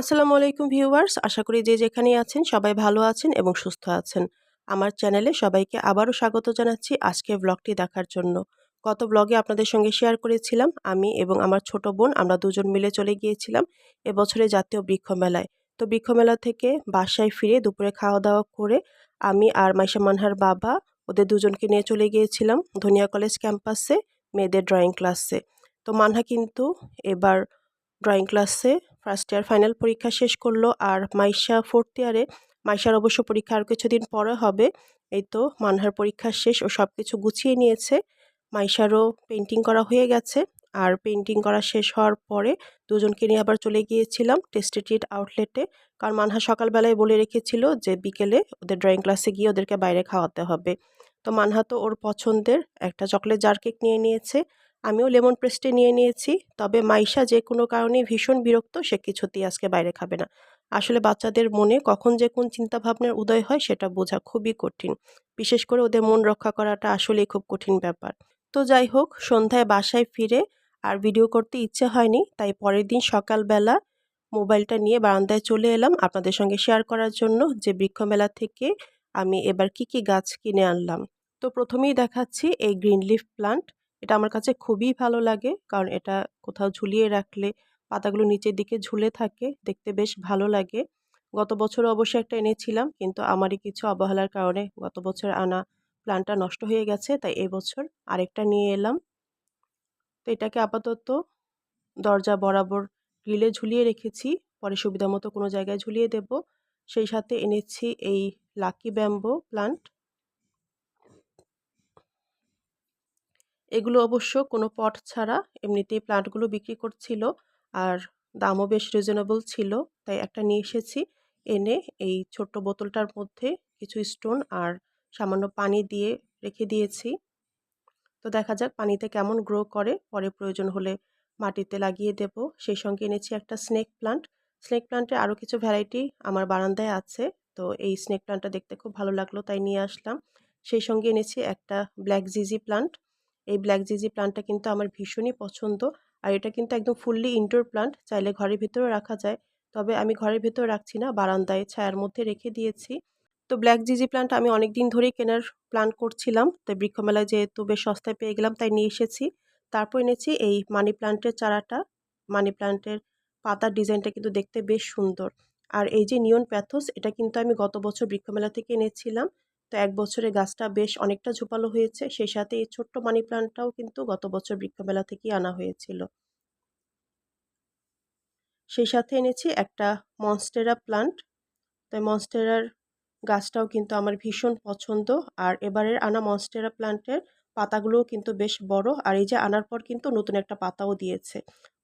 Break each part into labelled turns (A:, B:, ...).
A: আসসালামু আলাইকুম ভিউয়ার্স। আশা করি যে যেখানেই আছেন সবাই ভালো আছেন এবং সুস্থ আছেন। আমার চ্যানেলে সবাইকে আবারও স্বাগত জানাচ্ছি আজকে ব্লগটি দেখার জন্য। গত ব্লগে আপনাদের সঙ্গে শেয়ার করেছিলাম আমি এবং আমার ছোট বোন, আমরা দুজন মিলে চলে গিয়েছিলাম এবছরে জাতীয় বৃক্ষ মেলায়। তো বৃক্ষ মেলা থেকে বাসায় ফিরে দুপুরে খাওয়া দাওয়া করে আমি আর মাইশা মানহার বাবা, ওদের দুজনকে নিয়ে চলে গিয়েছিলাম ধনিয়া কলেজ ক্যাম্পাসে, মেয়েদের ড্রয়িং ক্লাসে তো মানহা কিন্তু এবার ড্রয়িং ক্লাসে ফার্স্ট ইয়ার ফাইনাল পরীক্ষা শেষ করল আর মাইশা ফোর্থ ইয়ারে মাইশার অবশ্য পরীক্ষা আর কিছুদিন পরে হবে। এই তো মানহার পরীক্ষা শেষ ও সব কিছু গুছিয়ে নিয়েছে। মাইশারও পেন্টিং করা হয়ে গেছে আর পেন্টিং করা শেষ হওয়ার পরে দুজনকে নিয়ে আবার চলে গিয়েছিলাম টেস্টেটিড আউটলেটে কারণ মানহা সকালবেলায় বলে রেখেছিল যে বিকেলে ওদের ড্রয়িং ক্লাসে গিয়ে ওদেরকে বাইরে খাওয়াতে হবে। তো মানহা তো ওর পছন্দের একটা চকলেট জার কেক নিয়ে নিয়েছে। আমিও লেমন পেস্টে নিয়ে নিয়েছি। তবে মাইশা যে কোনো কারণে ভীষণ বিরক্ত, সে কিছুতেই আজকে বাইরে খাবে না। আসলে বাচ্চাদের মনে কখন যে কোন চিন্তাভাবনার উদয় হয়, সেটা বোঝা খুবই কঠিন। বিশেষ করে ওদের মন রক্ষা করাটা আসলেই খুব কঠিন ব্যাপার। তো যাই হোক, সন্ধ্যায় বাসায় ফিরে আর ভিডিও করতে ইচ্ছে হয়নি, তাই পরের দিন সকালবেলা মোবাইলটা নিয়ে বারান্দায় চলে এলাম আপনাদের সঙ্গে শেয়ার করার জন্য যে বৃক্ষমেলা থেকে আমি এবার কি কি গাছ কিনে আনলাম। তো প্রথমেই দেখাচ্ছি এই গ্রিন লিফ প্লান্ট। এটা আমার কাছে খুবই ভালো লাগে। কারণ এটা কোথাও ঝুলিয়ে রাখলে পাতাগুলো নিচের দিকে ঝুলে থাকে, দেখতে বেশ ভালো লাগে। গত বছর অবশ্যই একটা এনেছিলাম, কিন্তু আমারই কিছু অবহেলার কারণে গত বছর আনা প্ল্যানটা নষ্ট হয়ে গেছে, তাই এবছর আরেকটা নিয়ে এলাম। তো এটাকে আপাতত দরজা বরাবর গ্রিলে ঝুলিয়ে রেখেছি, পরে সুবিধা মতো কোনো জায়গায় ঝুলিয়ে দেব। সেই সাথে এনেছি এই লাকি ব্যাম্বো প্লান্ট। এগুলো অবশ্য কোনো পট ছাড়া এমনিতেই প্লান্টগুলো বিক্রি করছিল আর দামও বেশ রিজনেবল ছিল। তাই একটা নিয়ে এসেছি। এনে এই ছোট্ট বোতলটার মধ্যে কিছু স্টোন আর সামান্য পানি দিয়ে রেখে দিয়েছি। তো দেখা যাক পানিতে কেমন গ্রো করে। পরে প্রয়োজন হলে মাটিতে লাগিয়ে দেব। সেই সঙ্গে এনেছি একটা স্নেক প্লান্ট স্নেক প্লান্টে আরও কিছু ভ্যারাইটি আমার বারান্দায় আছে। তো এই স্নেক প্লান্টটা দেখতে খুব ভালো লাগল, তাই নিয়ে আসলাম। সেই সঙ্গে এনেছি একটা ব্ল্যাক জিজি প্লান্ট এই ব্ল্যাক জিজি প্লান্টটা কিন্তু আমার ভীষণই পছন্দ। আর এটা কিন্তু একদম ফুললি ইনডোর প্লান্ট চাইলে ঘরের ভিতরেও রাখা যায়। তবে আমি ঘরের ভিতরে রাখছি না, বারান্দায় ছায়ার মধ্যে রেখে দিয়েছি। তো ব্ল্যাক জিজি প্লান্ট আমি অনেক দিন ধরেই কেনার প্ল্যান করছিলাম। তো বৃক্ষমেলায় যেহেতু বেশ সস্তায় পেয়ে গেলাম, তাই নিয়ে এসেছি। তারপর এনেছি এই মানি প্লান্টের চারাটা। মানি প্লান্টের পাতার ডিজাইনটা কিন্তু দেখতে বেশ সুন্দর। আর এই যে নিয়ন প্যাথোস এটা কিন্তু আমি গত বছর বৃক্ষমেলা থেকে এনেছিলাম। তো এক বছরে গাছটা বেশ অনেকটা ঝোপালো হয়েছে। সেই সাথে এই ছোট্ট মানি প্লান্টটাও কিন্তু গত বছর বৃক্ষমেলা থেকেই আনা হয়েছিল। সেই সাথে এনেছি একটা মনস্টেরা প্লান্ট। তাই মনস্টেরার গাছটাও কিন্তু আমার ভীষণ পছন্দ। আর এবারের আনা মনস্টেরা প্লান্টের পাতাগুলোও কিন্তু বেশ বড়। আর এই যে আনার পর কিন্তু নতুন একটা পাতাও দিয়েছে।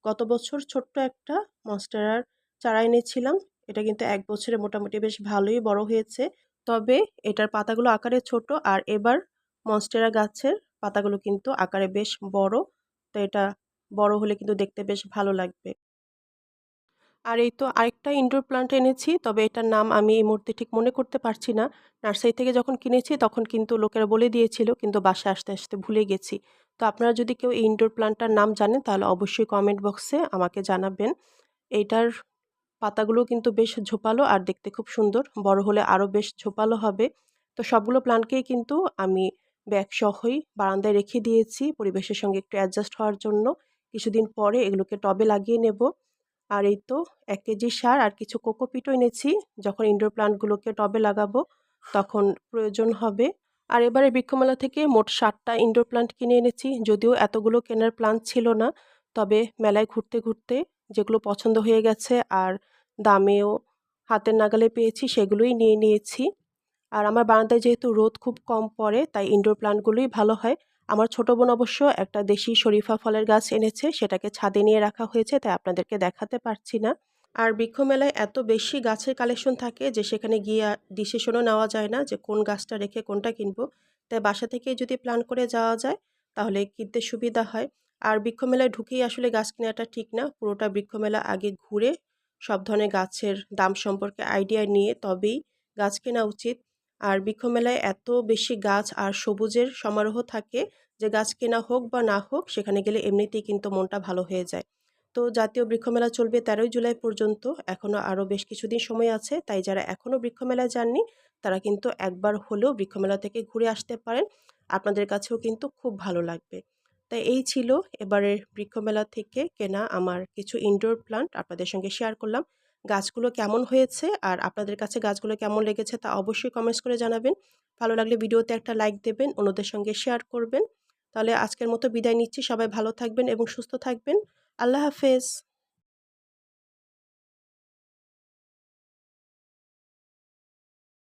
A: গত বছর ছোট্ট একটা মনস্টেরার চারা এনেছিলাম। এটা কিন্তু এক বছরে মোটামুটি বেশ ভালোই বড় হয়েছে। তবে এটার পাতাগুলো আকারে ছোট আর এবার মনস্টেরা গাছের পাতাগুলো কিন্তু আকারে বেশ বড়। তো এটা বড় হলে কিন্তু দেখতে বেশ ভালো লাগবে। আর এই তো আরেকটা ইনডোর প্লান্ট এনেছি, তবে এটার নাম আমি এই মুহূর্তে ঠিক মনে করতে পারছি না। নার্সারি থেকে যখন কিনেছি তখন কিন্তু লোকেরা বলে দিয়েছিল, কিন্তু বাসায় আসতে আসতে ভুলে গেছি। তো আপনারা যদি কেউ এই ইনডোর প্লান্টটার নাম জানেন তাহলে অবশ্যই কমেন্ট বক্সে আমাকে জানাবেন। এইটার পাতাগুলো কিন্তু বেশ ঝোপালো আর দেখতে খুব সুন্দর। বড় হলে আরও বেশ ঝোপালো হবে। তো সবগুলো প্লান্টকেই কিন্তু আমি ব্যাগ সহই বারান্দায় রেখে দিয়েছি পরিবেশের সঙ্গে একটু অ্যাডজাস্ট হওয়ার জন্য। কিছুদিন পরে এগুলোকে টবে লাগিয়ে নেব। আর এই তো এক কেজি সার আর কিছু কোকোপিটও এনেছি। যখন ইনডোর প্লান্টগুলোকে টবে লাগাবো তখন প্রয়োজন হবে। আর এবারে বৃক্ষমেলা থেকে মোট ষাটটা ইনডোর প্লান্ট কিনে এনেছি। যদিও এতগুলো কেনার প্লান্ট ছিল না। তবে মেলায় ঘুরতে ঘুরতে যেগুলো পছন্দ হয়ে গেছে আর দামেও হাতের নাগালে পেয়েছি, সেগুলোই নিয়ে নিয়েছি। আর আমার বারান্দায় যেহেতু রোদ খুব কম পড়ে, তাই ইনডোর প্লান্টগুলোই ভালো হয়। আমার ছোটো বোন অবশ্য একটা দেশি শরীফা ফলের গাছ এনেছে, সেটাকে ছাদে নিয়ে রাখা হয়েছে, তাই আপনাদেরকে দেখাতে পারছি না। আর বৃক্ষ মেলায় এত বেশি গাছের কালেকশন থাকে যে সেখানে গিয়ে ডিসিশনও নেওয়া যায় না যে কোন গাছটা রেখে কোনটা কিনবো। তাই বাসা থেকে যদি প্ল্যান করে যাওয়া যায়, তাহলে কিনতে সুবিধা হয়। আর বৃক্ষমেলায় ঢুকেই আসলে গাছ কেনাটা ঠিক না, পুরোটা বৃক্ষ বৃক্ষমেলা আগে ঘুরে সব ধরনের গাছের দাম সম্পর্কে আইডিয়া নিয়ে তবেই গাছ কেনা উচিত। আর বৃক্ষমেলায় এত বেশি গাছ আর সবুজের সমারোহ থাকে যে গাছ কেনা হোক বা না হোক, সেখানে গেলে এমনিতেই কিন্তু মনটা ভালো হয়ে যায়। তো জাতীয় বৃক্ষমেলা চলবে তেরোই জুলাই পর্যন্ত। এখনও আরও বেশ কিছুদিন সময় আছে, তাই যারা এখনও বৃক্ষমেলায় যাননি, তারা কিন্তু একবার হলেও বৃক্ষমেলা থেকে ঘুরে আসতে পারেন। আপনাদের কাছেও কিন্তু খুব ভালো লাগবে। তাই এই ছিল এবারের বৃক্ষমেলা থেকে কেনা আমার কিছু ইনডোর প্লান্ট আপনাদের সঙ্গে শেয়ার করলাম। গাছগুলো কেমন হয়েছে আর আপনাদের কাছে গাছগুলো কেমন লেগেছে তা অবশ্যই কমেন্টস করে জানাবেন। ভালো লাগলে ভিডিওতে একটা লাইক দেবেন, অন্যদের সঙ্গে শেয়ার করবেন। তাহলে আজকের মতো বিদায় নিচ্ছি। সবাই ভালো থাকবেন এবং সুস্থ থাকবেন। আল্লাহ হাফেজ।